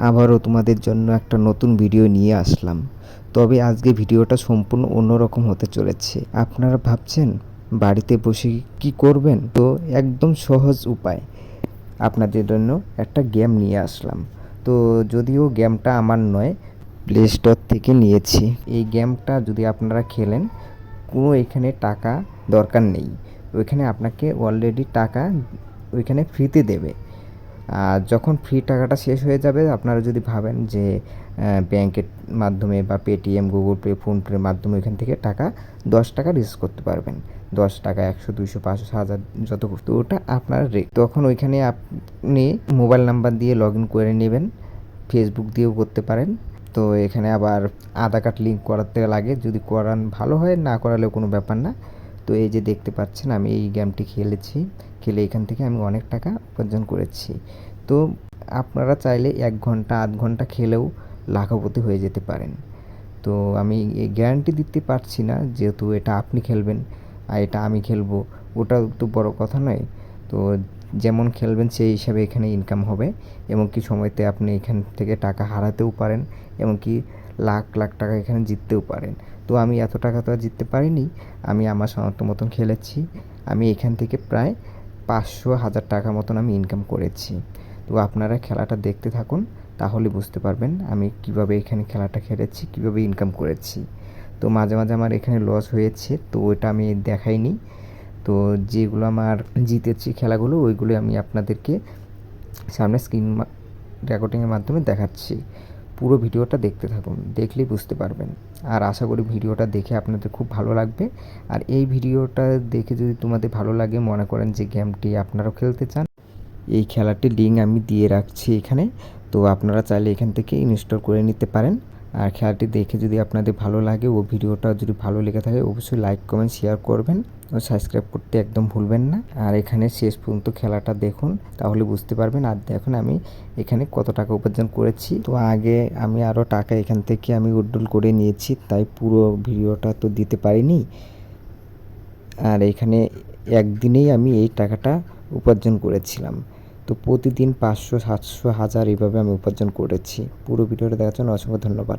আবারও তোমাদের জন্য একটা নতুন ভিডিও নিয়ে আসলাম। তবে আজকে ভিডিওটা সম্পূর্ণ অন্যরকম হতে চলেছে। আপনারা ভাবছেন, বাড়িতে বসে কি করবেন? তো একদম সহজ উপায়। আপনাদের জন্য একটা গেম নিয়ে আসলাম। তো যদিও গেমটা আমার নয় প্লে স্টোর থেকে নিয়েছি। এই গেমটা যদি আপনারা খেলেন, কোনো এখানে টাকা দরকার নেই। ওইখানে আপনাকে অলরেডি টাকা ওইখানে ফ্রিতে দেবে। যখন ফ্রি টাকাটা শেষ হয়ে যাবে, আপনারা যদি ভাবেন যে ব্যাংকের মাধ্যমে বা পেটিএম গুগল পে ফোনপের মাধ্যমে এখান থেকে টাকা দশ টাকা রিস্ক করতে পারবেন। দশ টাকা, একশো, দুইশো, পাঁচশো হাজার, যত তো ওটা আপনার রে তখন ওইখানে আপনি মোবাইল নাম্বার দিয়ে লগ ইন করে নেবেন ফেসবুক দিয়েও করতে পারেন। তো এখানে আবার আধার কার্ড লিঙ্ক করাতে লাগে। যদি করান ভালো হয়, না করালেও কোনো ব্যাপার না। তো এই যে দেখতে পাচ্ছেন, আমি এই গেমটি খেলেছি। খেলে এখান থেকে আমি অনেক টাকা উপার্জন করেছি। তো আপনারা চাইলে এক ঘণ্টা, আধ ঘণ্টা খেলেও লাখপতি হয়ে যেতে পারেন। তো আমি গ্যারান্টি দিতে পারছি না, যেহেতু এটা আপনি খেলবেন, আর এটা আমি খেলব ওটা তো বড় কথা নয়। তো যেমন খেলবেন, সেই হিসাবে এখানে ইনকাম হবে। এবং কি সময়তে আপনি এখান থেকে টাকা হারাতেও পারেন, এমনকি লাখ লাখ টাকা এখানে জিততেও পারেন। তো আমি এত টাকা তো আর জিততে পারিনি। আমি আমার সামর্থ্য মতন খেলেছি। আমি এখান থেকে প্রায় পাঁচশো হাজার টাকা মতন আমি ইনকাম করেছি। তো আপনারা খেলাটা দেখতে থাকুন, তাহলে বুঝতে পারবেন আমি কীভাবে এখানে খেলাটা খেলেছি, কীভাবে ইনকাম করেছি। তো মাঝে মাঝে আমার এখানে লস হয়েছে, তো ওটা আমি দেখাইনি। তো যেগুলো আমার জিতেছি খেলাগুলো ওইগুলো আমি আপনাদেরকে সামনে স্ক্রিন রেকর্ডিংয়ের মাধ্যমে দেখাচ্ছি। পুরো ভিডিওটা দেখতে থাকুন, দেখলেই বুঝতে পারবেন। আর আশা করি ভিডিওটা দেখে আপনাদের খুব ভালো লাগবে। আর এই ভিডিওটা দেখে যদি তোমাদের ভালো লাগে, মনে করেন যে গেমটি আপনারাও খেলতে চান, এই খেলাটির লিঙ্ক আমি দিয়ে রাখছি এখানে। তো আপনারা চাইলে এখান থেকে ইনস্টল করে নিতে পারেন। আর খেলাটি দেখে যদি আপনাদের ভালো লাগে ও ভিডিওটা যদি ভালো লেগে থাকে, অবশ্যই লাইক কমেন্ট শেয়ার করবেন ও সাবস্ক্রাইব করতে একদম ভুলবেন না। আর এখানে শেষ পর্যন্ত খেলাটা দেখুন, তাহলে বুঝতে পারবেন আর দেখুন আমি এখানে কত টাকা উপার্জন করেছি। তো আগে আমি আরও টাকা এখান থেকে আমি উড্ডুল করে নিয়েছি, তাই পুরো ভিডিওটা তো দিতে পারিনি। আর এখানে একদিনেই আমি এই টাকাটা উপার্জন করেছিলাম। তো প্রতিদিন পাঁচশো, সাতশো, হাজার এইভাবে আমি উপার্জন করেছি। পুরো ভিডিওটা দেখার জন্য অসংখ্য ধন্যবাদ।